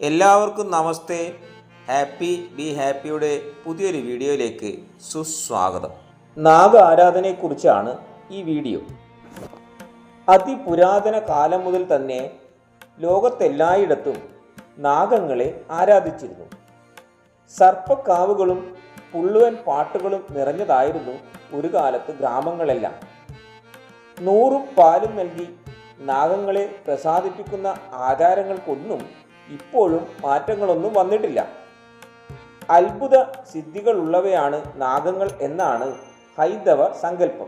എല്ലാവർക്കും നമസ്തേ. Happy be ഹാപ്പിയുടെ പുതിയൊരു വീഡിയോയിലേക്ക് സുസ്വാഗതം. നാഗ ആരാധനയെക്കുറിച്ചാണ് ഈ വീഡിയോ. അതിപുരാതന കാലം മുതൽ തന്നെ ലോകത്തെല്ലായിടത്തും നാഗങ്ങളെ ആരാധിച്ചിരുന്നു. സർപ്പക്കാവുകളും പുള്ളുവൻ പാട്ടുകളും നിറഞ്ഞതായിരുന്നു ഒരു കാലത്ത് ഗ്രാമങ്ങളെല്ലാം. നൂറും പാലും നൽകി നാഗങ്ങളെ പ്രസാദിപ്പിക്കുന്ന ആചാരങ്ങൾക്കൊന്നും ഇപ്പോഴും മാറ്റങ്ങളൊന്നും വന്നിട്ടില്ല. അത്ഭുത സിദ്ധികളുള്ളവയാണ് നാഗങ്ങൾ എന്നാണ് ഹൈന്ദവ സങ്കല്പം.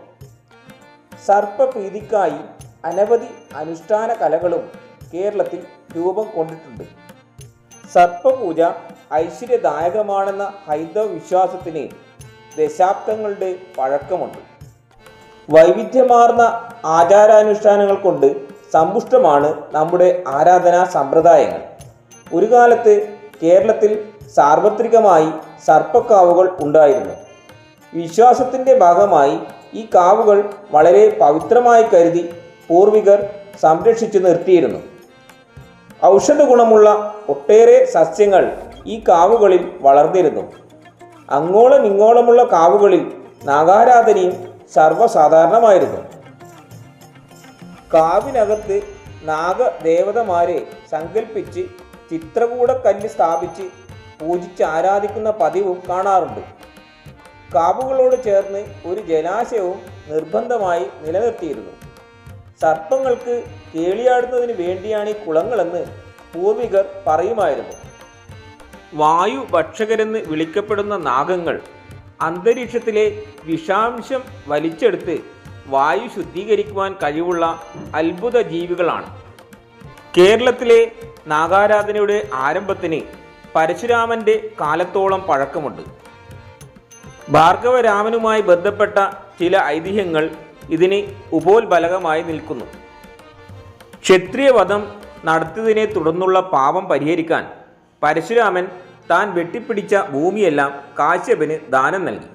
സർപ്പപ്രീതിക്കായി അനവധി അനുഷ്ഠാന കലകളും കേരളത്തിൽ രൂപം കൊണ്ടിട്ടുണ്ട്. സർപ്പപൂജ ഐശ്വര്യദായകമാണെന്ന ഹൈന്ദവ വിശ്വാസത്തിന് ദശാബ്ദങ്ങളുടെ പഴക്കമുണ്ട്. വൈവിധ്യമാർന്ന ആചാരാനുഷ്ഠാനങ്ങൾ കൊണ്ട് സമ്പുഷ്ടമാണ് നമ്മുടെ ആരാധനാ സമ്പ്രദായങ്ങൾ. ഒരു കാലത്ത് കേരളത്തിൽ സാർവത്രികമായി സർപ്പക്കാവുകൾ ഉണ്ടായിരുന്നു. വിശ്വാസത്തിന്റെ ഭാഗമായി ഈ കാവുകൾ വളരെ പവിത്രമായി കരുതി പൂർവികർ സംരക്ഷിച്ചു നിർത്തിയിരുന്നു. ഔഷധ ഗുണമുള്ള ഒട്ടേറെ സസ്യങ്ങൾ ഈ കാവുകളിൽ വളർന്നിരുന്നു. അങ്ങോളം ഇങ്ങോളമുള്ള കാവുകളിൽ നാഗാരാധനയും സർവസാധാരണമായിരുന്നു. കാവിനകത്ത് നാഗദേവതമാരെ സങ്കല്പിച്ച് ചിത്രകൂടക്കല്ല് സ്ഥാപിച്ച് പൂജിച്ച് ആരാധിക്കുന്ന പതിവും കാണാറുണ്ട്. കാവുകളോട് ചേർന്ന് ഒരു ജലാശയവും നിർബന്ധമായി നിലനിർത്തിയിരുന്നു. സർപ്പങ്ങൾക്ക് കേളിയാടുന്നതിന് വേണ്ടിയാണ് ഈ കുളങ്ങളെന്ന് പൂർവികർ പറയുമായിരുന്നു. വായു ഭക്ഷകരെന്ന് വിളിക്കപ്പെടുന്ന നാഗങ്ങൾ അന്തരീക്ഷത്തിലെ വിഷാംശം വലിച്ചെടുത്ത് വായു ശുദ്ധീകരിക്കുവാൻ കഴിവുള്ള അത്ഭുത ജീവികളാണ് കേരളത്തിലെ നാഗാരാധനയുടെ ആരംഭത്തിന് പരശുരാമന്റെ കാലത്തോളം പഴക്കമുണ്ട്. ഭാർഗവരാമനുമായി ബന്ധപ്പെട്ട ചില ഐതിഹ്യങ്ങൾ ഇതിന് ഉപോത്ബലകമായി നിൽക്കുന്നു. ക്ഷത്രിയവധം നടത്തിയതിനെ തുടർന്നുള്ള പാപം പരിഹരിക്കാൻ പരശുരാമൻ താൻ വെട്ടിപ്പിടിച്ച ഭൂമിയെല്ലാം കാശ്യപന് ദാനം നൽകി.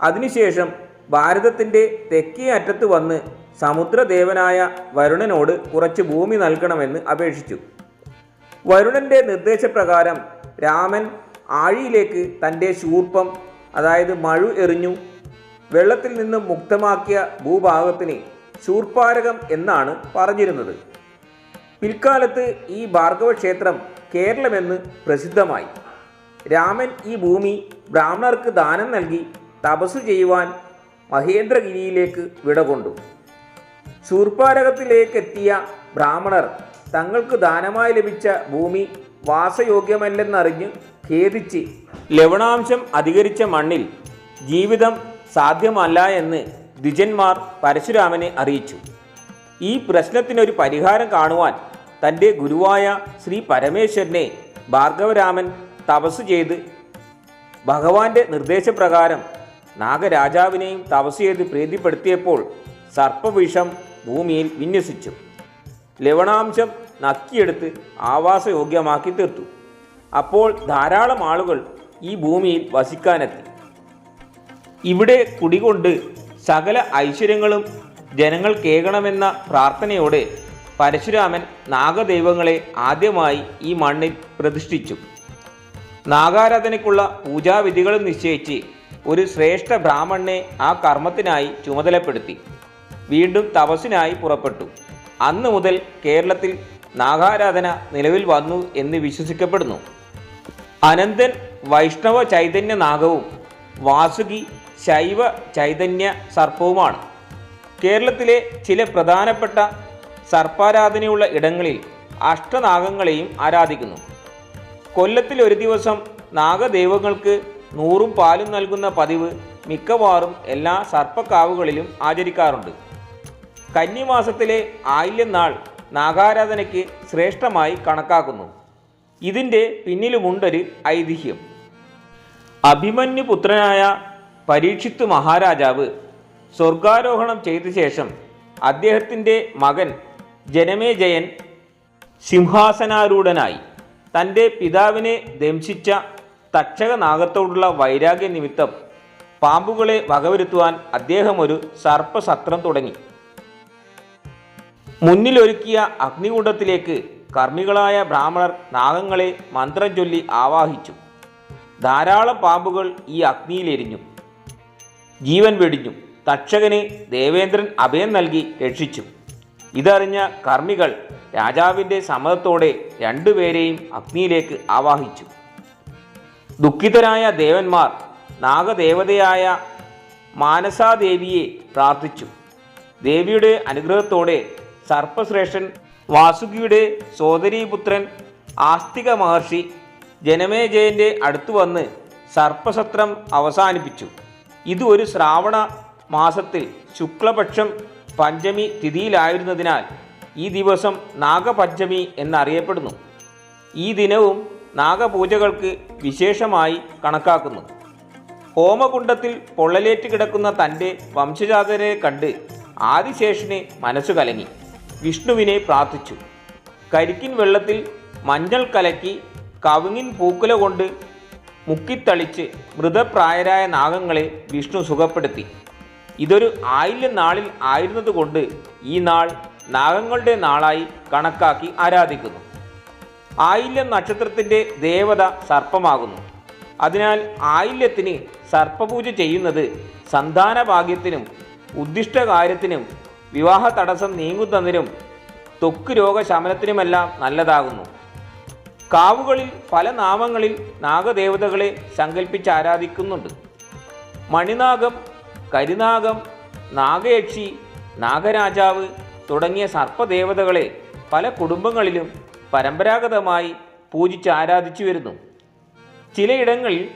അതിനുശേഷം ഭാരതത്തിന്റെ തെക്കേ അറ്റത്ത് വന്ന് സമുദ്രദേവനായ വരുണനോട് കുറച്ച് ഭൂമി നൽകണമെന്ന് അപേക്ഷിച്ചു. വരുണന്റെ നിർദ്ദേശപ്രകാരം രാമൻ ആഴിയിലേക്ക് തന്റെ ശൂർപ്പം അതായത് മഴു എറിഞ്ഞു. വെള്ളത്തിൽ നിന്ന് മുക്തമാക്കിയ ഭൂഭാഗത്തിന് ശൂർപ്പാരകം എന്നാണ് പറഞ്ഞിരുന്നത്. പിൽക്കാലത്ത് ഈ ഭാർഗവ ക്ഷേത്രം കേരളമെന്ന് പ്രസിദ്ധമായി. രാമൻ ഈ ഭൂമി ബ്രാഹ്മണർക്ക് ദാനം നൽകി തപസ്സു ചെയ്യുവാൻ മഹേന്ദ്രഗിരിയിലേക്ക് വിടകൊണ്ടു. ശൂർപ്പാരകത്തിലേക്കെത്തിയ ബ്രാഹ്മണർ തങ്ങൾക്ക് ദാനമായി ലഭിച്ച ഭൂമി വാസയോഗ്യമല്ലെന്നറിഞ്ഞ് ഖേദിച്ച് ലവണാംശം അധികരിച്ച മണ്ണിൽ ജീവിതം സാധ്യമല്ല എന്ന് ദ്വിജന്മാർ പരശുരാമനെ അറിയിച്ചു. ഈ പ്രശ്നത്തിനൊരു പരിഹാരം കാണുവാൻ തന്റെ ഗുരുവായ ശ്രീ പരമേശ്വരനെ ഭാർഗവരാമൻ തപസ് ചെയ്ത് ഭഗവാന്റെ നിർദ്ദേശപ്രകാരം നാഗരാജാവിനെയും തപസ് ചെയ്ത് പ്രീതിപ്പെടുത്തിയപ്പോൾ സർപ്പവിഷം ഭൂമിയിൽ വിന്യസിച്ചു. ലവണാംശം നക്കിയെടുത്ത് ആവാസയോഗ്യമാക്കി തീർത്തു. അപ്പോൾ ധാരാളം ആളുകൾ ഈ ഭൂമിയിൽ വസിക്കാനെത്തി. ഇവിടെ കുടികൊണ്ട് സകല ഐശ്വര്യങ്ങളും ജനങ്ങൾ കേൾക്കണമെന്ന പ്രാർത്ഥനയോടെ പരശുരാമൻ നാഗദൈവങ്ങളെ ആദ്യമായി ഈ മണ്ണിൽ പ്രതിഷ്ഠിച്ചു. നാഗാരാധനയ്ക്കുള്ള പൂജാവിധികളും നിശ്ചയിച്ച് ഒരു ശ്രേഷ്ഠ ബ്രാഹ്മണനെ ആ കർമ്മത്തിനായി ചുമതലപ്പെടുത്തി. വീണ്ടും തപസ്സിനായി പുറപ്പെട്ടു. അന്ന് മുതൽ കേരളത്തിൽ നാഗാരാധന നിലവിൽ വന്നു എന്ന് വിശ്വസിക്കപ്പെടുന്നു. അനന്തൻ വൈഷ്ണവ ചൈതന്യ നാഗവും വാസുകി ശൈവ ചൈതന്യ സർപ്പവുമാണ്. കേരളത്തിലെ ചില പ്രധാനപ്പെട്ട സർപ്പാരാധനയുള്ള ഇടങ്ങളിൽ അഷ്ടനാഗങ്ങളെയും ആരാധിക്കുന്നു. കൊല്ലത്തിൽ ഒരു ദിവസം നാഗദൈവങ്ങൾക്ക് നൂറും പാലും നൽകുന്ന പതിവ് മിക്കവാറും എല്ലാ സർപ്പക്കാവുകളിലും ആചരിക്കാറുണ്ട്. കന്നിമാസത്തിലെ ആയില്യനാൾ നാഗാരാധനയ്ക്ക് ശ്രേഷ്ഠമായി കണക്കാക്കുന്നു. ഇതിന്റെ പിന്നിലുമുണ്ടൊരു ഐതിഹ്യം. അഭിമന്യു പുത്രനായ പരീക്ഷിത്ത് മഹാരാജാവ് സ്വർഗാരോഹണം ചെയ്ത ശേഷം അദ്ദേഹത്തിന്റെ മകൻ ജനമേജയൻ സിംഹാസനാരൂഢനായി. തന്റെ പിതാവിനെ ദംശിച്ച തക്ഷക നാഗത്തോടുള്ള വൈരാഗ്യ നിമിത്തം പാമ്പുകളെ വകവരുത്തുവാൻ അദ്ദേഹം ഒരു സർപ്പസത്രം തുടങ്ങി. മുന്നിലൊരുക്കിയ അഗ്നികുണ്ഡത്തിലേക്ക് കർമ്മികളായ ബ്രാഹ്മണർ നാഗങ്ങളെ മന്ത്രം ചൊല്ലി ആവാഹിച്ചു. ധാരാളം പാമ്പുകൾ ഈ അഗ്നിയിലെരിഞ്ഞു ജീവൻ വെടിഞ്ഞു. തക്ഷകനെ ദേവേന്ദ്രൻ അഭയം നൽകി രക്ഷിച്ചു. ഇതറിഞ്ഞ കർമ്മികൾ രാജാവിന്റെ സമ്മതത്തോടെ രണ്ടുപേരെയും അഗ്നിയിലേക്ക് ആവാഹിച്ചു. ദുഃഖിതരായ ദേവന്മാർ നാഗദേവതയായ മാനസാദേവിയെ പ്രാർത്ഥിച്ചു. ദേവിയുടെ അനുഗ്രഹത്തോടെ സർപ്പശ്രേഷ്ഠൻ വാസുകിയുടെ സോദരീപുത്രൻ ആസ്തിക മഹർഷി ജനമേജയന്റെ അടുത്തു വന്ന് സർപ്പസത്രം അവസാനിപ്പിച്ചു. ഇത് ഒരു ശ്രാവണ മാസത്തിൽ ശുക്ലപക്ഷം പഞ്ചമി തിഥിയിലായിരുന്നതിനാൽ ഈ ദിവസം നാഗപഞ്ചമി എന്നറിയപ്പെടുന്നു. ഈ ദിനവും നാഗപൂജകൾക്ക് വിശേഷമായി കണക്കാക്കുന്നു. ഹോമകുണ്ടത്തിൽ പൊള്ളലേറ്റ് കിടക്കുന്ന തന്റെ വംശജാതരെ കണ്ട് ആദിശേഷന് മനസ്സു കലങ്ങി വിഷ്ണുവിനെ പ്രാർത്ഥിച്ചു. കരിക്കിൻ വെള്ളത്തിൽ മഞ്ഞൾ കലക്കി കവുങ്ങിൻ പൂക്കുല കൊണ്ട് മുക്കിത്തളിച്ച് മൃതപ്രായരായ നാഗങ്ങളെ വിഷ്ണു സുഖപ്പെടുത്തി. ഇതൊരു ആയില്യ നാളിൽ ആയിരുന്നതുകൊണ്ട് ഈ നാൾ നാഗങ്ങളുടെ നാളായി കണക്കാക്കി ആരാധിക്കുന്നു. ആയില്യം നക്ഷത്രത്തിന്റെ ദേവത സർപ്പമാകുന്നു. അതിനാൽ ആയില്യത്തിന് സർപ്പപൂജ ചെയ്യുന്നത് സന്താന ഭാഗ്യത്തിനും ഉദ്ദിഷ്ടകാര്യത്തിനും വിവാഹ തടസ്സം നീങ്ങുന്നതിനും ത്വക്ക് രോഗശമനത്തിനുമെല്ലാം നല്ലതാകുന്നു. കാവുകളിൽ പല നാമങ്ങളിൽ നാഗദേവതകളെ സങ്കല്പിച്ച് ആരാധിക്കുന്നുണ്ട് മണിനാഗം കരിനാഗം നാഗയക്ഷി നാഗരാജാവ് തുടങ്ങിയ സർപ്പദേവതകളെ പല കുടുംബങ്ങളിലും പരമ്പരാഗതമായി പൂജിച്ച് ആരാധിച്ചു വരുന്നു ചിലയിടങ്ങളിൽ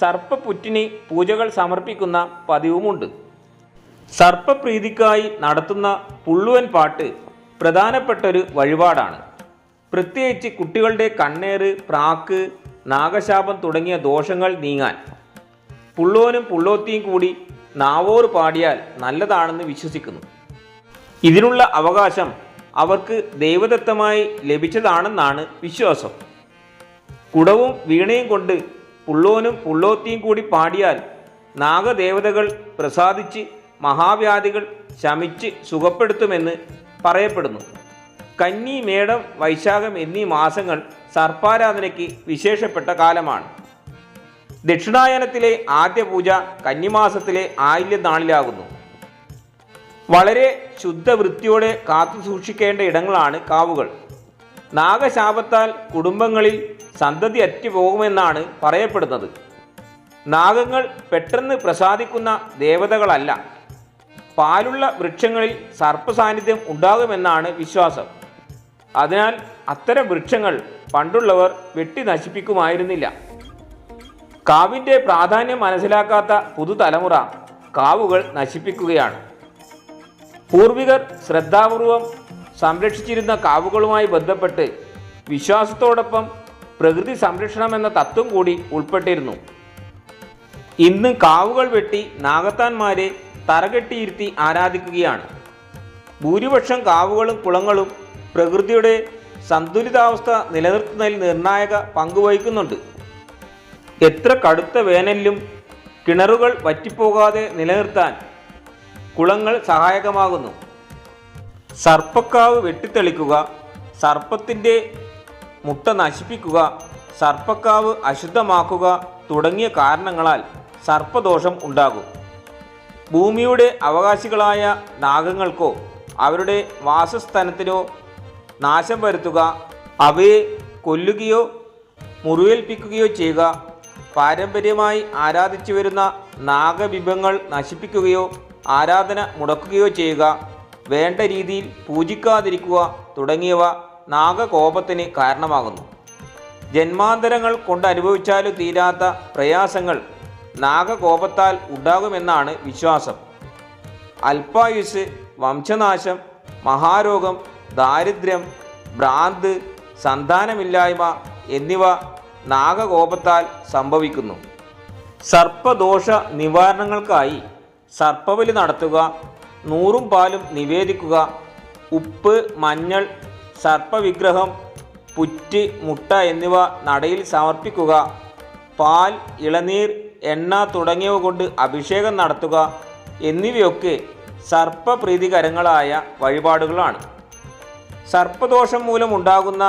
സർപ്പപ്പുറ്റിന് പൂജകൾ സമർപ്പിക്കുന്ന പതിവുമുണ്ട്. സർപ്പപ്രീതിക്കായി നടത്തുന്ന പുള്ളുവൻ പാട്ട് പ്രധാനപ്പെട്ടൊരു വഴിപാടാണ്. പ്രത്യേകിച്ച് കുട്ടികളുടെ കണ്ണേറ് പ്രാക്ക് നാഗശാപം തുടങ്ങിയ ദോഷങ്ങൾ നീങ്ങാൻ. പുള്ളോനും പുള്ളോത്തിയും കൂടി നാവോർ പാടിയാൽ നല്ലതാണെന്ന് വിശ്വസിക്കുന്നു. ഇതിനുള്ള അവകാശം അവർക്ക് ദൈവദത്തമായി ലഭിച്ചതാണെന്നാണ് വിശ്വാസം. കുടവും വീണയും കൊണ്ട് പുള്ളോനും പുള്ളോത്തിയും കൂടി പാടിയാൽ നാഗദേവതകൾ പ്രസാദിച്ച് മഹാവ്യാധികൾ ശമിച്ച് സുഖപ്പെടുത്തുമെന്ന് പറയപ്പെടുന്നു. കന്നി മേടം വൈശാഖം എന്നീ മാസങ്ങൾ സർപ്പാരാധനയ്ക്ക് വിശേഷപ്പെട്ട കാലമാണ്. ദക്ഷിണായനത്തിലെ ആദ്യ പൂജ കന്നിമാസത്തിലെ ആയില്യ നാളിലാകുന്നു. വളരെ ശുദ്ധവൃത്തിയോടെ കാത്തു സൂക്ഷിക്കേണ്ട ഇടങ്ങളാണ് കാവുകൾ. നാഗശാപത്താൽ കുടുംബങ്ങളിൽ സന്തതി അറ്റുപോകുമെന്നാണ് പറയപ്പെടുന്നത്. നാഗങ്ങൾ പെട്ടെന്ന് പ്രസാദിക്കുന്ന ദേവതകളല്ല. പാലുള്ള വൃക്ഷങ്ങളിൽ സർപ്പ സാന്നിധ്യം ഉണ്ടാകുമെന്നാണ് വിശ്വാസം. അതിനാൽ അത്തരം വൃക്ഷങ്ങൾ പണ്ടുള്ളവർ വെട്ടി നശിപ്പിക്കുമായിരുന്നില്ല. കാവിന്റെ പ്രാധാന്യം മനസ്സിലാക്കാത്ത പുതുതലമുറ കാവുകൾ നശിപ്പിക്കുകയാണ്. പൂർവികർ ശ്രദ്ധാപൂർവം സംരക്ഷിച്ചിരുന്ന കാവുകളുമായി ബന്ധപ്പെട്ട് വിശ്വാസത്തോടൊപ്പം പ്രകൃതി സംരക്ഷണം എന്ന തത്വം കൂടി ഉൾപ്പെട്ടിരുന്നു. ഇന്ന് കാവുകൾ വെട്ടി നാഗത്താന്മാരെ തറകെട്ടിയിരുത്തി ആരാധിക്കുകയാണ്. ഭൂരിപക്ഷം കാവുകളും കുളങ്ങളും പ്രകൃതിയുടെ സന്തുലിതാവസ്ഥ നിലനിർത്തുന്നതിൽ നിർണായക പങ്കുവഹിക്കുന്നുണ്ട് എത്ര കടുത്ത വേനലിലും കിണറുകൾ വറ്റിപ്പോകാതെ നിലനിർത്താൻ കുളങ്ങൾ സഹായകമാകുന്നു. സർപ്പക്കാവ് വെട്ടിത്തെളിക്കുക സർപ്പത്തിന്റെ മുട്ട നശിപ്പിക്കുക സർപ്പക്കാവ് അശുദ്ധമാക്കുക തുടങ്ങിയ കാരണങ്ങളാൽ സർപ്പദോഷം ഉണ്ടാകും. ഭൂമിയുടെ അവകാശികളായ നാഗങ്ങൾക്കോ അവരുടെ വാസസ്ഥാനത്തിനോ നാശം വരുത്തുക അവയെ കൊല്ലുകയോ മുറിവേൽപ്പിക്കുകയോ ചെയ്യുക പാരമ്പര്യമായി ആരാധിച്ചു വരുന്ന നാഗബിംബങ്ങൾ നശിപ്പിക്കുകയോ ആരാധന മുടക്കുകയോ ചെയ്യുക വേണ്ട രീതിയിൽ പൂജിക്കാതിരിക്കുക തുടങ്ങിയവ നാഗകോപത്തിന് കാരണമാകുന്നു. ജന്മാന്തരങ്ങൾ കൊണ്ടനുഭവിച്ചാലും തീരാത്ത പ്രയാസങ്ങൾ നാഗകോപത്താൽ ഉണ്ടാകുമെന്നാണ് വിശ്വാസം. അല്പായുസ് വംശനാശം മഹാരോഗം ദാരിദ്ര്യം ഭ്രാന്ത് സന്താനമില്ലായ്മ എന്നിവ നാഗകോപത്താൽ സംഭവിക്കുന്നു. സർപ്പദോഷ നിവാരണങ്ങൾക്കായി സർപ്പവലി നടത്തുക നൂറും പാലും നിവേദിക്കുക ഉപ്പ് മഞ്ഞൾ സർപ്പവിഗ്രഹം പുറ്റ് മുട്ട എന്നിവ നടയിൽ സമർപ്പിക്കുക പാൽ ഇളനീർ എണ്ണ തുടങ്ങിയവ കൊണ്ട് അഭിഷേകം നടത്തുക എന്നിവയൊക്കെ സർപ്പപ്രീതികരങ്ങളായ വഴിപാടുകളാണ്. സർപ്പദോഷം മൂലമുണ്ടാകുന്ന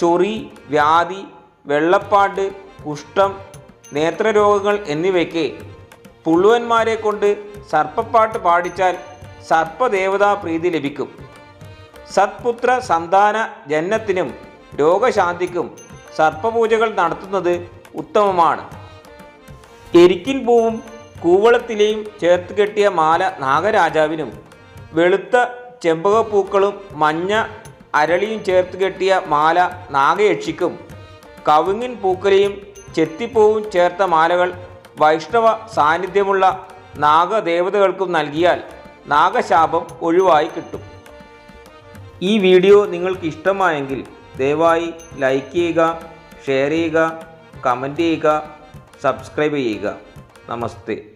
ചൊറി വ്യാധി വെള്ളപ്പാട് കുഷ്ഠം നേത്രരോഗങ്ങൾ എന്നിവയ്ക്ക് പുള്ളുവന്മാരെ കൊണ്ട് സർപ്പപ്പാട്ട് പാടിച്ചാൽ സർപ്പദേവതാ പ്രീതി ലഭിക്കും. സത്പുത്ര സന്താന ജനത്തിനും രോഗശാന്തിക്കും സർപ്പപൂജകൾ നടത്തുന്നത് ഉത്തമമാണ്. എരിക്കിൻ പൂവും കൂവളത്തിലെയും ചേർത്ത് കെട്ടിയ മാല നാഗരാജാവിനും വെളുത്ത ചെമ്പകപ്പൂക്കളും മഞ്ഞ അരളിയും ചേർത്ത് കെട്ടിയ മാല നാഗയക്ഷിക്കും കവുങ്ങിൻ പൂക്കലയും ചെത്തിപ്പൂവും ചേർത്ത മാലകൾ വൈഷ്ണവ സാന്നിധ്യമുള്ള നാഗദേവതകൾക്കും നൽകിയാൽ നാഗശാപം ഒഴിവായി കിട്ടും. ഈ വീഡിയോ നിങ്ങൾക്ക് ഇഷ്ടമായെങ്കിൽ ദയവായി ലൈക്ക് ചെയ്യുക ഷെയർ ചെയ്യുക കമന്റ് ചെയ്യുക. സബ്സ്ക്രൈബ് ചെയ്യുക. നമസ്തേ.